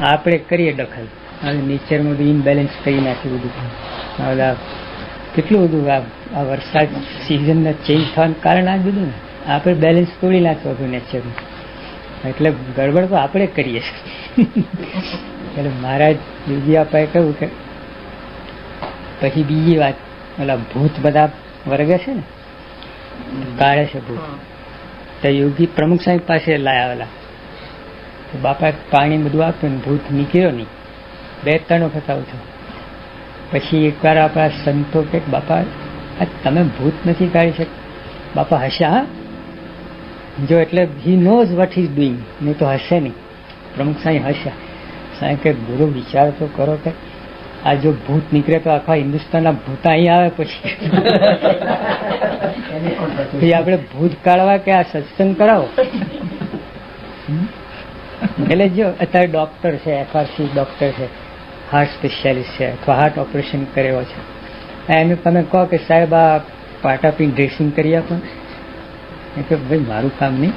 આપણે કરીએ દખલ. નેચરમાં બધું ઇમ્બેલેન્સ કરી નાખ્યું બધું. કેટલું બધું આ વરસાદ સિઝનના ચેન્જ થવાનું કારણ આ બધું ને. આપણે બેલેન્સ તોડી નાખ્યું હતું નેચરનું એટલે ગડબડ તો આપણે કરીએ. એટલે મહારાજ યોગી આપાએ કહ્યું કે પછી બીજી વાત ઓલા ભૂત બધા વર્ગે છે ને કાઢે છે ભૂત. તો યોગી પ્રમુખ સાહેબ પાસે લાયાવેલા તો બાપા પાણી બધું આપ્યું ને ભૂત નીકળ્યો નહીં. બે ત્રણ વખત આવતો પછી એકવાર આપણા સંતો કે બાપા આ તમે ભૂત નથી કાઢી શક બાપા હશે હા? જો એટલે he knows what is doing નહીં તો હશે નહીં. પ્રમુખ સાંઈ હશે. સાંઈ કે ગુરુ વિચાર તો કરો કે આ જો ભૂત નીકળે તો આખા હિન્દુસ્તાનના ભૂત અહીં આવે પછી. પછી આપણે ભૂત કાઢવા કે આ સત્સંગ કરાવો? એટલે જો અત્યારે ડોક્ટર છે એફઆરસી ડોક્ટર છે હાર્ટ સ્પેશિયાલિસ્ટ છે, અથવા હાર્ટ ઓપરેશન કરેલો છે. એને તમે કહો કે સાહેબ આ પાટાપી ડ્રેસિંગ કરી આપો એ કે ભાઈ, મારું કામ નહીં.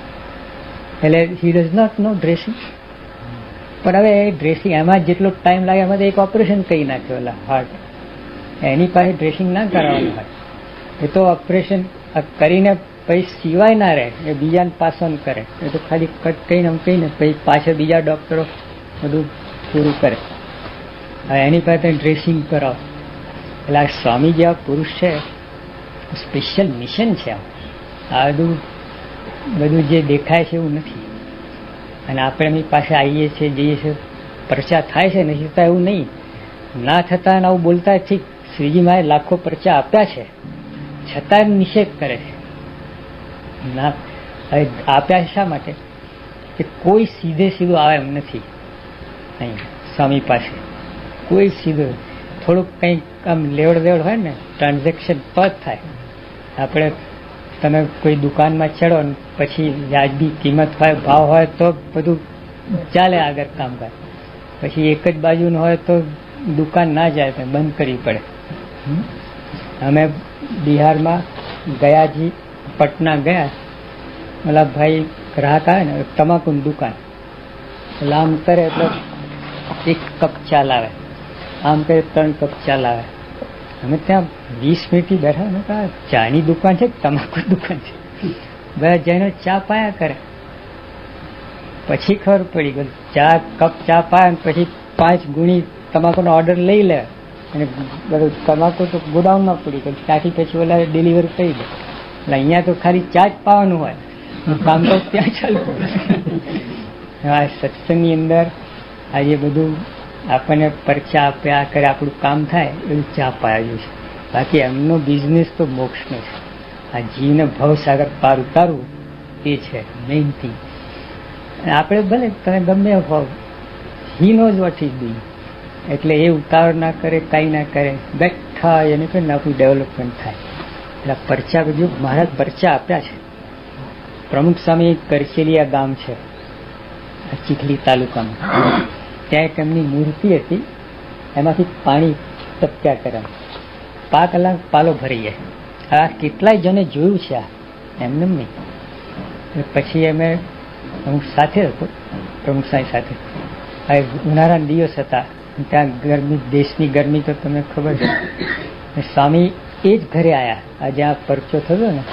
એટલે he does not know dressing પણ હવે એ ડ્રેસિંગ એમાં જેટલો ટાઈમ લાગે એમાં એક ઓપરેશન કરી નાખ્યો હાર્ટ એની પાસે ડ્રેસિંગ ના કરાવવાનું હોય. એ તો ઓપરેશન કરીને પછી સિવાય ના રહે, એ બીજાને પાસન કરે. એ તો ખાલી કટ કહીને આમ કહીને પછી પાછળ બીજા ડૉક્ટરો બધું પૂરું કરે. એની પાસે ડ્રેસિંગ કરાવો. એટલે આ સ્વામી જેવા પુરુષ છે સ્પેશિયલ મિશન છે આ બધું બધું જે દેખાય છે એવું નથી. અને આપણે એમની પાસે આવીએ છીએ, જઈએ છીએ પરચા થાય છે નહીં થતા એવું નહીં. ના થતા આવું બોલતા ઠીક. શ્રીજી માએ લાખો પરચા આપ્યા છે. છતાં નિષેધ કરે છે. ના આપ્યા શા માટે? કે કોઈ સીધે સીધું આવે એમ નથી. અહીં સ્વામી પાસે. કોઈ સીધું થોડુંક કંઈક આમ લેવડ દેવડ હોય ને ટ્રાન્ઝેક્શન પર થાય. આપણે તમે કોઈ દુકાનમાં ચડો ને પછી વ્યાજબી કિંમત હોય ભાવ હોય તો બધું ચાલે આગળ કામકાજ. પછી એક જ બાજુનું હોય તો દુકાન ના જાય તો બંધ કરવી પડે. અમે બિહારમાં ગયાજી પટના ગયા ઓલા ભાઈ ગ્રાહક આવે ને, તમાકુની દુકાન. એટલે આમ કરે એટલે એક કપ ચા લાવે. આમ કરે ત્રણ કપ ચા લાવે. અમે ત્યાં વીસ મિનિટ બેઠા ને કહા ચાની દુકાન છે તમાકુ દુકાન છે? બધા જઈને ચા પાયા કરે. પછી ખબર પડી ગઈ ચા, કપ ચા પાયા પછી પાંચ ગુણી તમાકુનો ઓર્ડર લઈ લે. અને બધું તમાકુ તો ગોડાઉનમાં પડી ગયું. ત્યાંથી પછી ઓલા ડિલિવરી કરી દે. એટલે અહીંયા તો ખાલી ચા જ પાવાનું હોય. કામ તો ત્યાં ચાલતું આ સત્સંગની અંદર આજે બધું આપણને પરચા આપ્યા કરે આપણું કામ થાય એવું ચા પાયું છે. બાકી એમનો બિઝનેસ તો મોક્ષનો છે. આ જીવને ભવસાગર પાર ઉતારવું એ છે મેઇન થિંગ આપણે ભલે તમે ગમે હોવ he knows what is doing એટલે એ ઉતાવળ ના કરે, કાંઈ ના કરે. બેઠા એને ને આપણું ડેવલપમેન્ટ થાય. એટલે પરચા બધું મહારાજ પરચા આપ્યા છે. પ્રમુખ સ્વામી કરચેલિયા ગામ છે ચીખલી તાલુકામાં. ત્યાં એક એમની મૂર્તિ હતી, એમાંથી પાણી ટપક્યા કરે. પાંચ કલાક પાલો ભરી જાય. આ કેટલાય જણે જોયું છે આ? એમને નહીં. પછી અમે હું સાથે હતો, પ્રમુખ સ્વામી સાથે. આ ઉનાળાના દિવસ હતા. ત્યાં ગરમી, દેશની ગરમી તો તમને ખબર છે. સ્વામી એ જ ઘરે આવ્યા આ જ્યાં પરચો થયો ને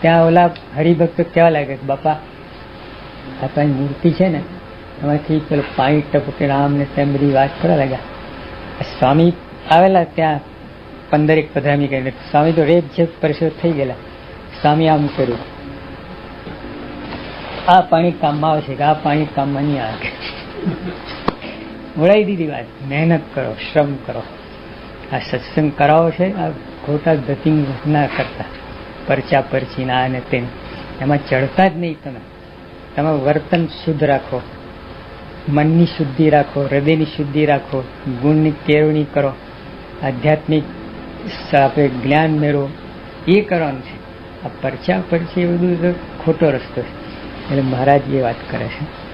ત્યાં ઓલા હરિભક્તો કહેવા લાગે કે, બાપા, આ તો મૂર્તિ છે ને, એમાંથી પેલું પાણી ટપકે રામ ને તેમ બધી વાત કરવા લાગ્યા. સ્વામી આવેલા ત્યાં પંદરેક પધરામી કરીને. સ્વામી તો રેપ જે પરિષદ થઈ ગયેલા. સ્વામી આમ કર્યું. આ પાણી કામમાં આવશે કે આ પાણી કામમાં નહીં આવે? વળાઈ દીધી વાત. મહેનત કરો, શ્રમ કરો. આ સત્સંગ કરાવો છે, આ ખોટા ધતિંગ ના કરતા. પરચા પરચી ના અને તેમ. એમાં ચડતા જ નહીં તમે. તમે વર્તન શુદ્ધ રાખો. મનની શુદ્ધિ રાખો, હૃદયની શુદ્ધિ રાખો, ગુણની કેળવણી કરો. આધ્યાત્મિક આપણે જ્ઞાન મેળવો. એ કરવાનું છે. આ પરચા પરચી એ બધું ખોટો રસ્તો છે. એટલે મહારાજ એ વાત કરે છે.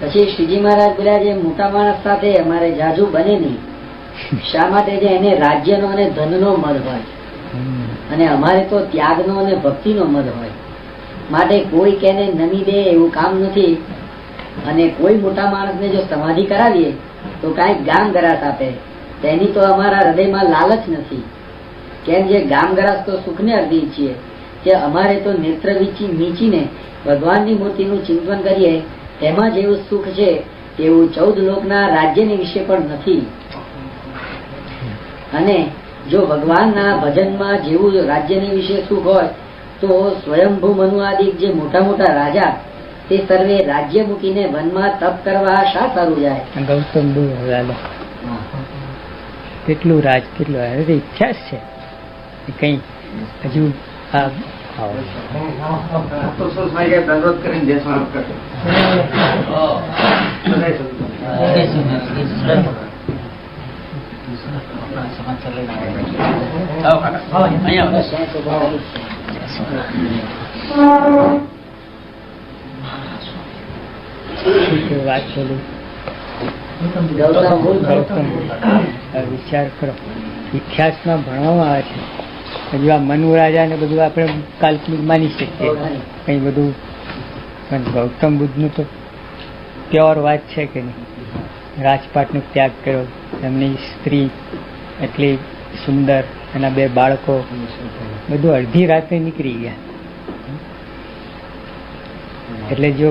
પછી શ્રીજી મહારાજ બોલ્યા જે મોટા માણસ સાથે અમારે જાજુ બને નહીં. શા માટે છે? એને રાજ્યનો અને ધનનો મદ હોય. અને અમારે તો ત્યાગનો અને ભક્તિનો મદ હોય. માટે કોઈ કેને નમી દે એવું કામ નથી. અને કોઈ મોટા માણસને જો સમાધિ કરાવીએ તો કાંઈક ગામ ગરાસ આપે. તેની તો અમારા હૃદયમાં લાલચ નથી. કેમ જે ગામ ગરાસ તો સુખને અર્ધી છીએ કે અમારે તો નેત્ર વીચી મીચીને ભગવાનની મૂર્તિનું ચિંતન કરીએ તેમાં જેવું સુખ છે તેવું ચૌદ લોકના રાજ્યની વિશે પણ નથી. અને જો ભગવાનના ભજનમાં જેવું રાજ્યની વિશે સુખ હોય તો સ્વયંભૂ મનુઆદિક જે મોટા મોટા રાજા તે સર્વે રાજ્ય મૂકીને વનમાં તપ કરવા શા સારું જાય? ગૌતમ કેટલું રાજ કેટલું હવે ઈચ્છા જ છે? કઈ કંઈ હજુ આ કરીને જે સ્વરૂપ કરશે. બધાય સમજો. શું કે વાત બોલું ગૌતમ બુદ્ધ ગૌતમ બુદ્ધ. આ વિચાર કરો ઇતિહાસમાં ભણવામાં આવે છે હજુ આ મનુ રાજા ને બધું આપણે કાલ્પનિક માની શકીએ કઈ બધું પણ ગૌતમ બુદ્ધનું તો પ્યોર વાત છે કે નહીં. રાજપાટનો ત્યાગ કર્યો. એમની સ્ત્રી એટલી સુંદર એના બે બાળકો બધું અડધી રાતે નીકળી ગયા. એટલે જો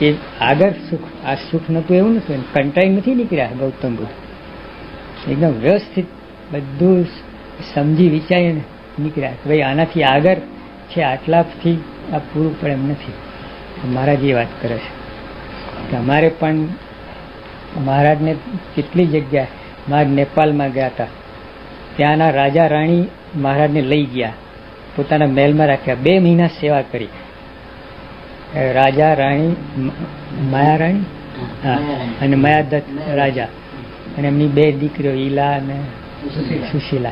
એ આગળ સુખ, આ સુખ નતું એવું નતું કંટાઈ નથી નીકળ્યા ગૌતમ બુદ્ધ. એકદમ વ્યવસ્થિત બધું સમજી વિચારીને નીકળ્યા ભાઈ આનાથી આગળ છે, આટલાથી આ પૂરું પડે એમ નથી. મહારાજ એ વાત કરે છે કે અમારે પણ મહારાજને કેટલી જગ્યાએ, મહારાજ નેપાળમાં ગયા હતા. ત્યાંના રાજા રાણી મહારાજને લઈ ગયા. પોતાના મહેલમાં રાખ્યા. બે મહિના સેવા કરી. રાજા રાણી માયા રાણી? હા. અને માયાદત્ત રાજા. અને એમની બે દીકરીઓ ઈલા અને સુશીલા.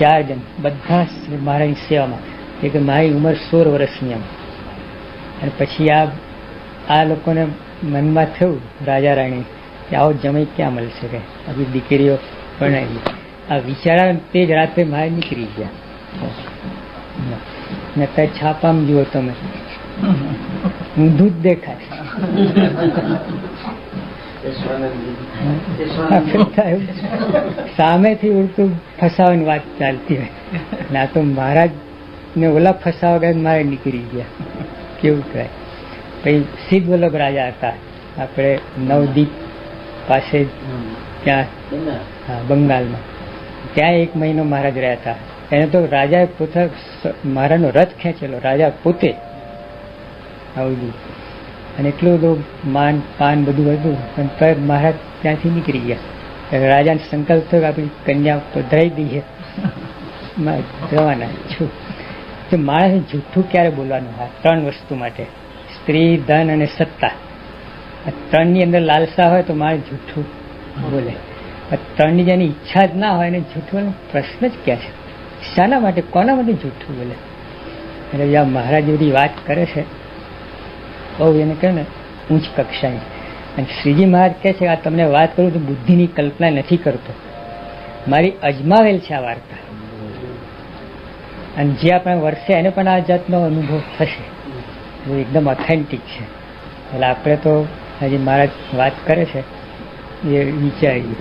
ચાર જણ. બધા મહારાજની સેવામાં. એટલે કે મારી ઉંમર સોળ વર્ષની એમ. અને પછી આ આ લોકોને મનમાં થયું રાજા રાણી કે આવો જમાઈ ક્યાં મળશે કે? આપણી દીકરીઓ પરણાવી આ વિચારા તે જ રાત્રે બહાર નીકળી ગયા. ને અત્યારે છાપામાં જુઓ તમે. ઊંધું જ દેખાય. સામેથી ઉડતું ફસાવાની વાત ચાલતી હોય. ના તો મહારાજ ને ઓલા ફસાવા ગયા મારે નીકળી ગયા. કેવું કહેવાય? પછી સિદ્ધ વલ્લભ રાજા હતા. આપણે નવદીપ પાસે ત્યાં બંગાળમાં. ત્યાં એક મહિનો મહારાજ રહ્યા હતા. એને તો રાજા પોતા મહારાજનો રથ ખેંચેલો. રાજા પોતે આવું અને એટલું બધું માન પાન બધું હતું પણ મહારાજ ત્યાંથી નીકળી ગયા. રાજાને સંકલ્પ થયો આપણી કન્યા તો ધરાઈ દઈએ જવાના છું. તો માણસે જૂઠું ક્યારે બોલવાનું? હા ત્રણ વસ્તુ માટે. સ્ત્રી ધન અને સત્તા. આ ત્રણની અંદર લાલસા હોય તો માણસ જૂઠું બોલે. ત્રણની જેની ઈચ્છા જ ના હોય એને જૂઠું બોલવાનો પ્રશ્ન જ ક્યાં છે? શાના માટે, કોના માટે જૂઠું બોલે? એટલે આ મહારાજ બધી વાત કરે છે. બહુ એને કહે ને ઉચ્ચ કક્ષાની. અને શ્રીજી મહારાજ કહે છે આ તમને વાત કરું તો બુદ્ધિની કલ્પના નથી કરતો. મારી અજમાવેલ છે આ વાર્તા. અને જે આપણે વર્ષે એને પણ આ જાતનો અનુભવ થશે, એ એકદમ ઓથેન્ટિક છે. એટલે આપણે તો હજી મહારાજ વાત કરે છે, એ વિચારીએ.